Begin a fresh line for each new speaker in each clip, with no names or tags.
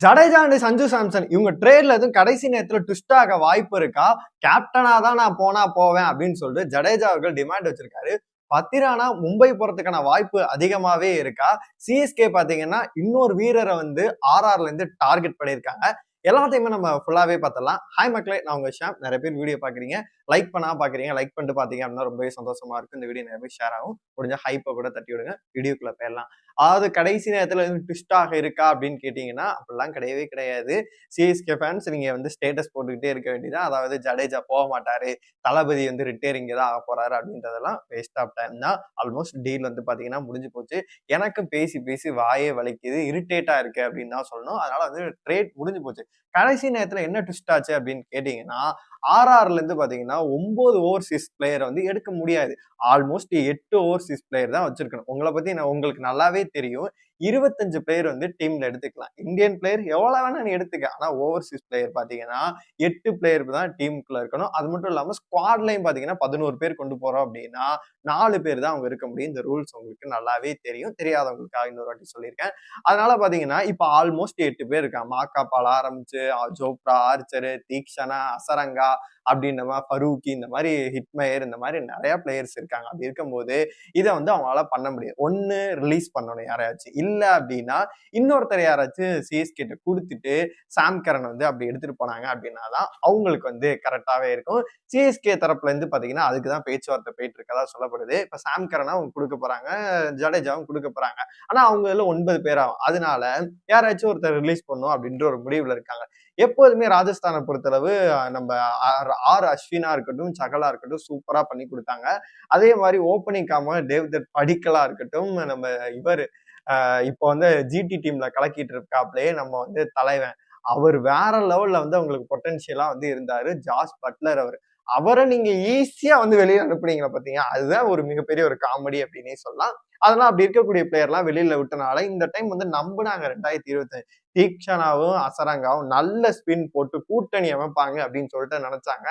Jadeja and Sanju Samson இவங்க ட்ரேட்ல எதுவும் கடைசி நேரத்தில் ட்விஸ்ட் ஆக வாய்ப்பு இருக்கா? கேப்டனா தான் நான் போனா போவேன் அப்படின்னு சொல்லிட்டு ஜடேஜா அவர்கள் டிமாண்ட் வச்சிருக்காரு. பத்திரானா மும்பை போறதுக்கான வாய்ப்பு அதிகமாவே இருக்கா? சிஎஸ்கே பாத்தீங்கன்னா இன்னொரு வீரரை வந்து ஆர்ஆர்ல இருந்து டார்கெட் பண்ணியிருக்காங்க. எல்லாத்தையுமே நம்ம ஃபுல்லாவே பார்த்தலாம் ஹாய் மக்களே நான் உங்க ஷாம். நிறைய பேர் வீடியோ பாக்குறீங்க லைக் பண்ணா பாக்குறீங்க லைக் பண்ணிட்டு பாத்தீங்க அப்படின்னா ரொம்பவே சந்தோஷமா இருக்கும். இந்த வீடியோ நிறைய பேர் ஷேர் ஆகும். முடிஞ்ச ஹைப்பை கூட தட்டி விடுங்க. வீடியோக்குள்ள போயிடலாம். அதாவது கடைசி நேரத்துல வந்து ட்விஸ்ட் ஆக இருக்கா அப்படின்னு கேட்டீங்கன்னா அப்படிலாம் கிடையவே கிடையாது. சிஎஸ்கே ஃபேன்ஸ் நீங்க வந்து ஸ்டேட்டஸ் போட்டுக்கிட்டே இருக்க வேண்டியதான் அதாவது ஜடேஜா போக மாட்டாரு. தளபதி வந்து ரிட்டையரிங் தான் ஆக போறாரு அப்படின்றதெல்லாம் வேஸ்ட் ஆஃப் டைம் தான். ஆல்மோஸ்ட் டீல் வந்து பாத்தீங்கன்னா முடிஞ்சு போச்சு. எனக்கும் பேசி பேசி வாயே வலிக்குது. இரிட்டேட்டா இருக்கு அப்படின்னு தான் சொல்லணும். அதனால வந்து ட்ரேட் முடிஞ்சு போச்சு. கடைசி நேரத்துல என்ன ட்விஸ்ட் ஆச்சு அப்படின்னு கேட்டீங்கன்னா ஆர்ஆர்ல இருந்து பாத்தீங்கன்னா ஒன்பது ஓவர்சீஸ் பிளேயரை வந்து எடுக்க முடியாது. ஆல்மோஸ்ட் எட்டு ஓவர்சீஸ் பிளேயர் தான் வச்சிருக்கணும். உங்களை பத்தி நான் உங்களுக்கு நல்லாவே தெரியும். இருபத்தஞ்சு பிளேயர் வந்து டீம்ல எடுத்துக்கலாம். இந்தியன் பிளேயர் எவ்வளவு வேணா நீ எடுத்துக்க. ஆனா ஓவர்சீஸ் பிளேயர் பாத்தீங்கன்னா எட்டு பிளேயர் தான் டீமுக்குள்ள இருக்கணும். அது மட்டும் இல்லாம ஸ்குவாட்லயும் பாத்தீங்கன்னா பதினோரு பேர் கொண்டு போறோம் அப்படின்னா நாலு பேர் தான் அவங்க இருக்க முடியும். இந்த ரூல்ஸ் உங்களுக்கு நல்லாவே தெரியும். தெரியாதவங்களுக்காக இன்னொரு வாட்டி சொல்லியிருக்கேன். அதனால பாத்தீங்கன்னா இப்ப ஆல்மோஸ்ட் எட்டு பேர் இருக்காங்க. பால ஆரம்பிச்சு ஜோப்ரா ஆர்ச்சரு தீக்ஷனா அசரங்கா அப்படின்ற மாதிரி ஃபரூக்கி இந்த மாதிரி ஹிட்மயர் இந்த மாதிரி நிறைய பிளேயர்ஸ் இருக்காங்க. அப்படி இருக்கும்போது இதை வந்து அவங்களால பண்ண முடியாது. ஒன்னு ரிலீஸ் பண்ணணும் யாரையாச்சும். இல்ல அப்படின்னா இன்னொருத்தர் யாராச்சும் சிஎஸ்கேட்ட கொடுத்துட்டு சாம் கரன் வந்து அப்படி எடுத்துட்டு போனாங்க அப்படின்னா தான் அவங்களுக்கு வந்து கரெக்டாகவே இருக்கும். சிஎஸ்கே தரப்புல இருந்து பார்த்தீங்கன்னா அதுக்கு தான் பேச்சுவார்த்தை போயிட்டு இருக்கதா சொல்லப்படுது. இப்போ சாம் கரனா அவங்க கொடுக்க போறாங்க ஜடேஜாவும் கொடுக்க போறாங்க. ஆனால் அவங்க இதில் ஒன்பது பேர் ஆகும். அதனால யாராச்சும் ஒருத்தர் ரிலீஸ் பண்ணும் அப்படின்ற ஒரு முடிவில் இருக்காங்க. எப்போதுமே ராஜஸ்தானை பொறுத்தளவு நம்ம ஆர் ஆர் அஸ்வினா இருக்கட்டும் சகலா இருக்கட்டும் சூப்பராக பண்ணி கொடுத்தாங்க. அதே மாதிரி ஓப்பனிங் காம தேவ்தத் படிக்கலா இருக்கட்டும் நம்ம இவர் இப்போ வந்து ஜிடி டீம்ல கலக்கிட்டு இருக்காப்லயே நம்ம வந்து தலைவன். அவர் வேற லெவல்ல வந்து அவங்களுக்கு பொட்டன்ஷியலா வந்து இருந்தாரு. ஜாஸ் பட்லர் அவர். அவரை நீங்க ஈஸியா வந்து வெளியில அனுப்புனீங்களா பாத்தீங்க அதுதான் ஒரு மிகப்பெரிய ஒரு காமெடி அப்படின்னே சொல்லலாம். அதெல்லாம் அப்படி இருக்கக்கூடிய பிளேயர்லாம் வெளியில விட்டனால இந்த டைம் வந்து நம்பினாங்க ரெண்டாயிரத்தி இருபத்தி தீக்ஷனாவும் அசரங்காவும் நல்ல ஸ்பின் போட்டு கூட்டணி அமைப்பாங்க அப்படின்னு சொல்லிட்டு நினைச்சாங்க.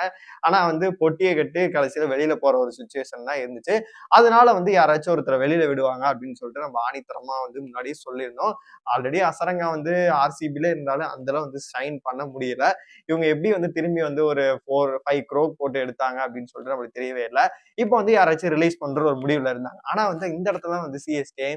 ஆனா வந்து பொட்டியை கட்டு கடைசியில வெளியில போற ஒரு சுச்சுவேஷன் தான் இருந்துச்சு. அதனால வந்து யாராச்சும் ஒருத்தர் வெளியில விடுவாங்க அப்படின்னு சொல்லிட்டு நம்ம ஆணித்தரமா வந்து முன்னாடியே சொல்லியிருந்தோம். ஆல்ரெடி அசரங்கா வந்து ஆர்சிபில இருந்தாலும் அந்த வந்து சைன் பண்ண முடியல. இவங்க எப்படி வந்து திரும்பி வந்து ஒரு ஃபோர் ஃபைவ் க்ரோ போட்டு எடுத்தாங்க அப்படின்னு சொல்லிட்டு நம்மளுக்கு தெரியவே இல்லை. இப்போ வந்து யாராச்சும் ரிலீஸ் பண்ற ஒரு முடிவுல இருந்தாங்க. ஆனா வந்து இந்த இடத்துல வந்து சிஎஸ்கே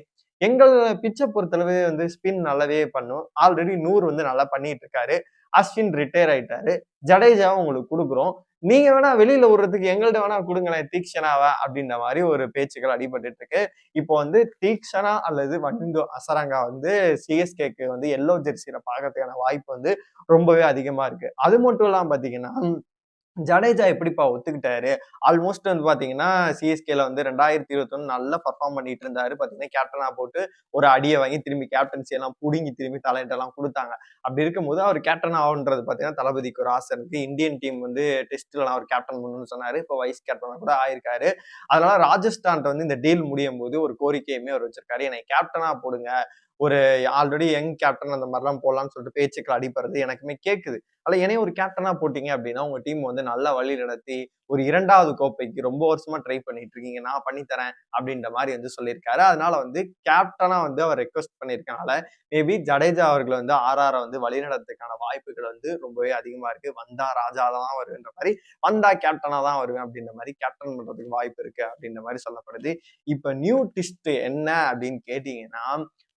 எங்கள் பிச்சை பொறுத்தளவு வந்து ஸ்பின் நல்லாவே பண்ணும். ஆல்ரெடி நூறு வந்து நல்லா பண்ணிட்டு இருக்காரு அஸ்வின் ரிட்டையர் ஆயிட்டாரு. ஜடேஜாவும் உங்களுக்கு கொடுக்குறோம். நீங்க வேணா வெளியில விடுறதுக்கு எங்கள்ட்ட வேணா கொடுங்களேன். தீக்ஷனாவா அப்படின்ற மாதிரி ஒரு பேச்சுக்கள் அடிபட்டு இருக்கு இப்போ வந்து தீக்ஷனா அல்லது வனிந்து அசரங்கா வந்து சிஎஸ்கேக்கு வந்து எல்லோ ஜெர்சியில பார்க்கறதுக்கான வாய்ப்பு வந்து ரொம்பவே அதிகமா இருக்கு. அது மட்டும் இல்லாம பாத்தீங்கன்னா ஜடேஜா எப்படிப்பா ஒத்துக்கிட்டாரு? ஆல்மோஸ்ட் வந்து பாத்தீங்கன்னா சிஎஸ்கேல வந்து ரெண்டாயிரத்தி இருபத்தொன்னு நல்லா பர்ஃபார்ம் பண்ணிட்டு இருந்தாரு. பாத்தீங்கன்னா கேப்டனா போட்டு ஒரு அடியை வாங்கி திரும்பி கேப்டன்சி எல்லாம் புடுங்கி திரும்பி டேலண்ட் எல்லாம் கொடுத்தாங்க. அப்படி இருக்கும்போது அவர் கேப்டன் ஆகுன்றது பாத்தீங்கன்னா தளபதிக்கு ஒரு ஆசை இருக்கு. இந்தியன் டீம் வந்து டெஸ்ட்லாம் அவர் கேப்டன் பண்ணணும்னு சொன்னாரு. இப்போ வைஸ் கேப்டனா கூட ஆயிருக்காரு. அதனால ராஜஸ்தான் வந்து இந்த டீல் முடியும் போது ஒரு கோரிக்கையுமே அவர் வச்சிருக்காரு. என்னை கேப்டனா போடுங்க. ஒரு ஆல்ரெடி யங் கேப்டன் அந்த மாதிரிலாம் போடலாம்னு சொல்லிட்டு பேச்சுக்கள் அடிப்படுறது எனக்குமே கேட்குது அதில் என்னைய ஒரு கேப்டனாக போட்டிங்க அப்படின்னா உங்கள் டீம் வந்து நல்லா வழி நடத்தி ஒரு இரண்டாவது கோப்பைக்கு ரொம்ப வருஷமாக ட்ரை பண்ணிட்டு இருக்கீங்க நான் பண்ணித்தரேன் அப்படின்ற மாதிரி வந்து சொல்லியிருக்காரு. அதனால வந்து கேப்டனாக வந்து அவர் ரெக்வஸ்ட் பண்ணியிருக்கனால மேபி ஜடேஜா அவர்களை வந்து ஆர்ஆரை வந்து வழிநடத்துக்கான வாய்ப்புகள் வந்து ரொம்பவே அதிகமாக இருக்குது வந்தா ராஜா தான் வருன்ற மாதிரி வந்தா கேப்டனாக தான் வருவேன் அப்படின்ற மாதிரி கேப்டன் பண்ணுறதுக்கு வாய்ப்பு இருக்குது அப்படின்ற மாதிரி சொல்லப்படுது. இப்போ நியூ டிஸ்ட் என்ன அப்படின்னு கேட்டிங்கன்னா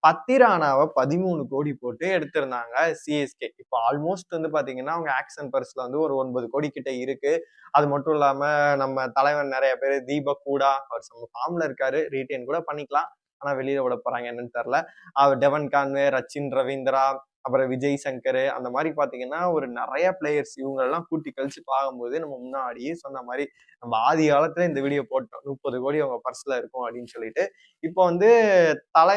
பத்திரானாவை பதிமூணு கோடி போட்டு எடுத்திருந்தாங்க சிஎஸ்கே இப்போ ஆல்மோஸ்ட் வந்து பார்த்தீங்கன்னா அவங்க ஆக்ஷன் பர்ஸில் வந்து ஒரு ஒன்பது கோடி கிட்ட இருக்கு. அது மட்டும் இல்லாமல் நம்ம தலைவன் நிறைய பேர் தீபக் கூடா அவர் சம ஃபார்ம்ல இருக்காரு. ரீட்டைன் கூட பண்ணிக்கலாம். ஆனால் வெளியில விட போறாங்க என்னன்னு தெரில அவர் டெவன் கான்வே ரச்சின் ரவீந்திரா அப்புறம் விஜய் சங்கர் அந்த மாதிரி பார்த்தீங்கன்னா ஒரு நிறைய பிளேயர்ஸ் இவங்கெல்லாம் கூட்டி கழிச்சு பார்க்கும்போது நம்ம முன்னாடியே சொன்ன மாதிரி நம்ம ஆதி காலத்துல இந்த வீடியோ போட்டோம். முப்பது கோடி அவங்க பர்ஸ்ல இருக்கும் அப்படின்னு சொல்லிட்டு. இப்போ வந்து தலை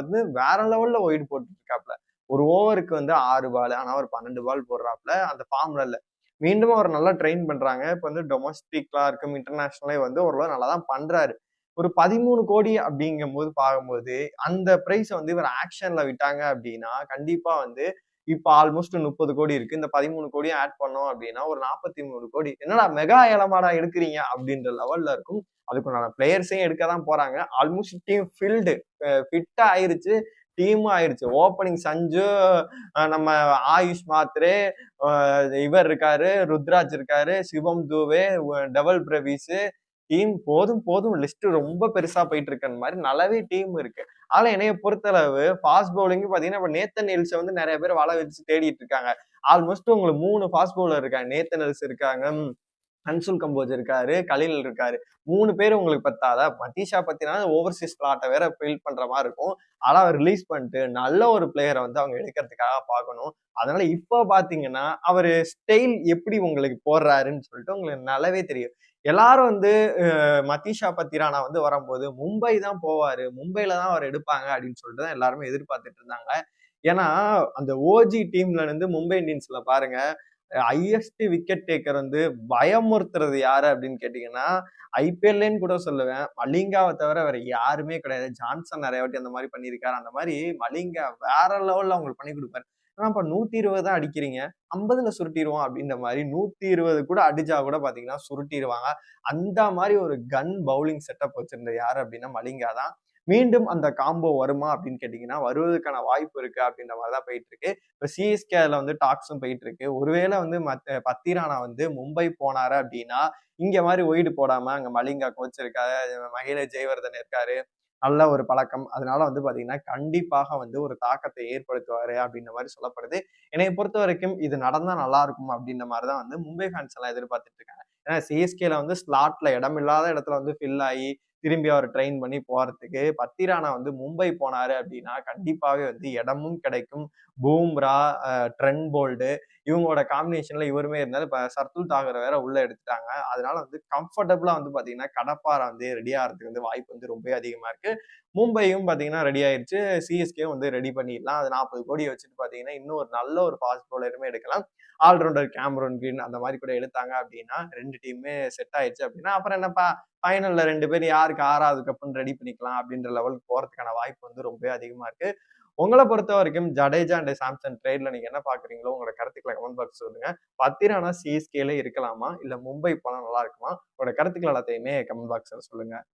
வந்து வேற லெவல்ல ஒயிட் போட்டு இருக்காப்ல ஒரு ஓவருக்கு வந்து ஆறு பால் ஆனால் ஒரு பன்னெண்டு பால் போடுறாப்ல. அந்த ஃபார்ம்ல இல்லை. மீண்டும் அவர் நல்லா ட்ரெயின் பண்றாங்க. இப்போ வந்து டொமஸ்டிக்லாம் இருக்கும். இன்டர்நேஷனலே வந்து ஓரளவு நல்லா தான் பண்றாரு. ஒரு பதிமூணு கோடி அப்படிங்கும் போது பார்க்கும்போது அந்த பிரைஸை வந்து இவர் ஆக்ஷன்ல விட்டாங்க அப்படின்னா கண்டிப்பா வந்து இப்போ ஆல்மோஸ்ட் முப்பது கோடி இருக்கு. இந்த பதிமூணு கோடியும் ஆட் பண்ணோம் அப்படின்னா ஒரு நாற்பத்தி மூணு கோடி. என்னடா மெகா ஏலமாடா எடுக்கிறீங்க அப்படின்ற லெவல்ல இருக்கும். அதுக்குண்டான பிளேயர்ஸையும் எடுக்க தான் போறாங்க. ஆல்மோஸ்ட் டீம் ஃபீல்டு ஃபிட்டா ஆயிருச்சு. டீமும் ஆயிடுச்சு ஓப்பனிங் சஞ்சு நம்ம ஆயுஷ் மாத்ரே இவர் இருக்காரு ருத்ராஜ் இருக்காரு சிவம் தூவே டபுள் பிரவீஸ் டீம் போதும் போதும் லிஸ்ட் ரொம்ப பெருசா போயிட்டு இருக்கிற மாதிரி நல்லாவே டீம் இருக்கு. ஆனா என்னைய பொறுத்தளவு ஃபாஸ்ட் பவுலிங் பாத்தீங்கன்னா இப்ப நேத்தன் நெல்ஸ் வந்து நிறைய பேர் வலை வச்சு தேடிட்டு இருக்காங்க ஆல்மோஸ்ட் உங்களுக்கு மூணு ஃபாஸ்ட் பவுலர் இருக்காங்க. நேத்தன் நெல்ஸ் இருக்காங்க. அன்சுல் கம்போஜ் இருக்காரு கலில் இருக்காரு. மூணு பேர் உங்களுக்கு பத்தாதா? மதீஷா பத்தினா ஓவர்சீஸ் பிளாட்டை வேற ஃபில் பண்ற மாதிரி இருக்கும். ஆனா அவர் ரிலீஸ் பண்ணிட்டு நல்ல ஒரு பிளேயரை வந்து அவங்க எடுக்கிறதுக்காக பார்க்கணும். அதனால இப்போ பாத்தீங்கன்னா அவர் ஸ்டைல் எப்படி உங்களுக்கு போடுறாருன்னு சொல்லிட்டு உங்களுக்கு நல்லாவே தெரியும். எல்லாரும் வந்து மதீஷா பத்திரானா வந்து வரும்போது மும்பை தான் போவாரு மும்பையில தான் அவர் எடுப்பாங்க அப்படின்னு சொல்லிட்டு தான் எல்லாருமே எதிர்பார்த்துட்டு இருந்தாங்க. ஏன்னா அந்த ஓஜி டீம்ல இருந்து மும்பை இந்தியன்ஸ்ல பாருங்க ஐஎஸ்டி விக்கெட் டேக்கர் வந்து பயமுறுத்துறது யாரு அப்படின்னு கேட்டீங்கன்னா ஐபிஎல்லேன்னு கூட சொல்லுவேன். மலிங்காவை தவிர வேற யாருமே கிடையாது. ஜான்சன் நிறைய வாட்டி அந்த மாதிரி பண்ணியிருக்காரு. அந்த மாதிரி மலிங்கா வேற லெவல்ல அவங்களுக்கு பண்ணி கொடுப்பாரு. ஏன்னா இப்ப நூத்தி இருபது தான் அடிக்கிறீங்க. ஐம்பதுல சுருட்டிடுவோம் அப்படின்ற மாதிரி நூத்தி இருபது கூட அடிச்சா கூட பாத்தீங்கன்னா சுருட்டிடுவாங்க அந்த மாதிரி ஒரு கன் பவுலிங் செட்டப் வச்சிருந்த யாரு அப்படின்னா மலிங்கா தான். மீண்டும் அந்த காம்போ வருமா அப்படின்னு கேட்டிங்கன்னா வருவதற்கான வாய்ப்பு இருக்குது அப்படின்ற மாதிரி தான் போயிட்டு இருக்கு இப்ப சிஎஸ்கேல வந்து டாக்ஸும் போயிட்டு இருக்கு ஒருவேளை வந்து மத்த பத்திரானா வந்து மும்பை போனார் அப்படின்னா இங்கே மாதிரி ஒயிடு போடாமல் அங்கே மலிங்கா கோச் இருக்காரு மகிழ ஜெயவர்தன் இருக்காரு நல்ல ஒரு பழக்கம். அதனால வந்து பாத்தீங்கன்னா கண்டிப்பாக வந்து ஒரு தாக்கத்தை ஏற்படுத்துவாரு அப்படின்ற மாதிரி சொல்லப்படுது. என்னை பொறுத்த வரைக்கும் இது நடந்தா நல்லா இருக்கும் அப்படின்ற மாதிரி தான் வந்து மும்பை ஃபேன்ஸ் எல்லாம் எதிர்பார்த்துட்டு இருக்காங்க. ஏன்னா சிஎஸ்கேல வந்து ஸ்லாட்ல இடமில்லாத இடத்துல வந்து ஃபில் ஆகி திரும்பி அவர் ட்ரெயின் பண்ணி போகிறதுக்கு பத்திரானா வந்து மும்பை போனாரு அப்படின்னா கண்டிப்பாகவே வந்து இடமும் கிடைக்கும். பூம்ரா ட்ரெண்ட் போல்டு இவங்களோட காம்பினேஷனில் இவருமே இருந்தாலும் இப்போ சர்துல் தாகர் வேற உள்ளே எடுத்துட்டாங்க. அதனால வந்து கம்ஃபர்டபுளாக வந்து பார்த்தீங்கன்னா கடப்பாறை வந்து ரெடி ஆகிறதுக்கு வந்து வாய்ப்பு வந்து ரொம்ப அதிகமாக இருக்குது மும்பையும் பார்த்தீங்கன்னா ரெடி ஆயிடுச்சு சிஎஸ்கே வந்து ரெடி பண்ணிடலாம். அது நாற்பது கோடி வச்சுட்டு பார்த்தீங்கன்னா இன்னும் ஒரு நல்ல ஒரு ஃபாஸ்ட் பவுலருமே எடுக்கலாம். ஆல்ரவுண்டர் கேமரோன் கிரீன் அந்த மாதிரி கூட எடுத்தாங்க அப்படின்னா ரெண்டு டீமுமே செட் ஆயிடுச்சு அப்படின்னா அப்புறம் என்னப்பா? ஃபைனலில் ரெண்டு பேர் யாருக்கு ஆறாவது கப்புன்னு ரெடி பண்ணிக்கலாம் அப்படின்ற லெவலுக்கு போகிறதுக்கான வாய்ப்பு வந்து ரொம்ப அதிகமாக இருக்குது உங்களை பொறுத்த வரைக்கும் ஜடேஜா அண்ட் சாம்சங் ட்ரேட்ல நீங்க என்ன பாக்குறீங்களோ உங்களோட கருத்துக்களை கமெண்ட் பாக்ஸ் சொல்லுங்க. பத்திரானா சிஎஸ்கேல இருக்கலாமா? இல்ல மும்பை போனா நல்லா இருக்குமா? உங்களோட கருத்துக்கள் எல்லாத்தையுமே கமெண்ட் பாக்ஸ்ல சொல்லுங்க.